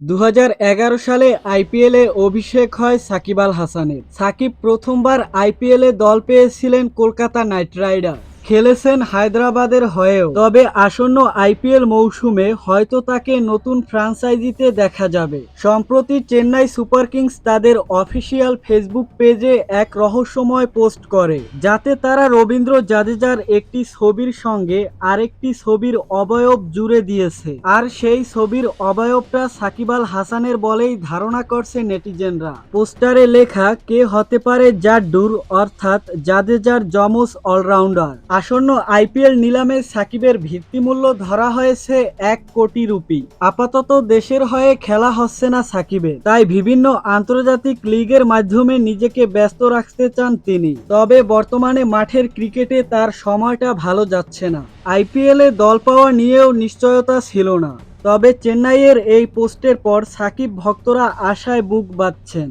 দু হাজার এগারো সালে আইপিএলে অভিষেক হয় সাকিব আল হাসানের। সাকিব প্রথমবার আইপিএলে দল পেয়েছিলেন কলকাতা নাইট রাইডার খেলেছেন হায়দ্রাবাদের হয়েও। তবে আসন্ন আইপিএল মৌসুমে হয়তো তাকে নতুন ফ্রাঞ্চাইজিতে দেখা যাবে। সম্প্রতি চেন্নাই সুপার কিংস তাদের অফিসিয়াল ফেসবুক পেজে এক রহস্যময় পোস্ট করে, যাতে তারা রবীন্দ্র জাদেজার একটি ছবির সঙ্গে আরেকটি ছবির অবয়ব জুড়ে দিয়েছে। আর সেই ছবির অবয়বটা সাকিব আল হাসানের বলেই ধারণা করছে নেটিজেনরা। পোস্টারে লেখা, কে হতে পারে জাড্ডুর অর্থাৎ জাদেজার যমজ অলরাউন্ডার। আসন্ন আইপিএল নিলামে সাকিবের ভিত্তিমূল্য ধরা হয়েছে এক কোটি রুপি। আপাতত দেশের হয়ে খেলা হচ্ছে না সাকিবের তাই বিভিন্ন আন্তর্জাতিক লিগের মাধ্যমে নিজেকে ব্যস্ত রাখতে চান তিনি। তবে বর্তমানে মাঠের ক্রিকেটে তার সময়টা ভালো যাচ্ছে না। আইপিএলে দল পাওয়া নিয়েও নিশ্চয়তা ছিল না। তবে চেন্নাইয়ের এই পোস্টের পর সাকিব ভক্তরা আশায় বুক বাঁধছেন।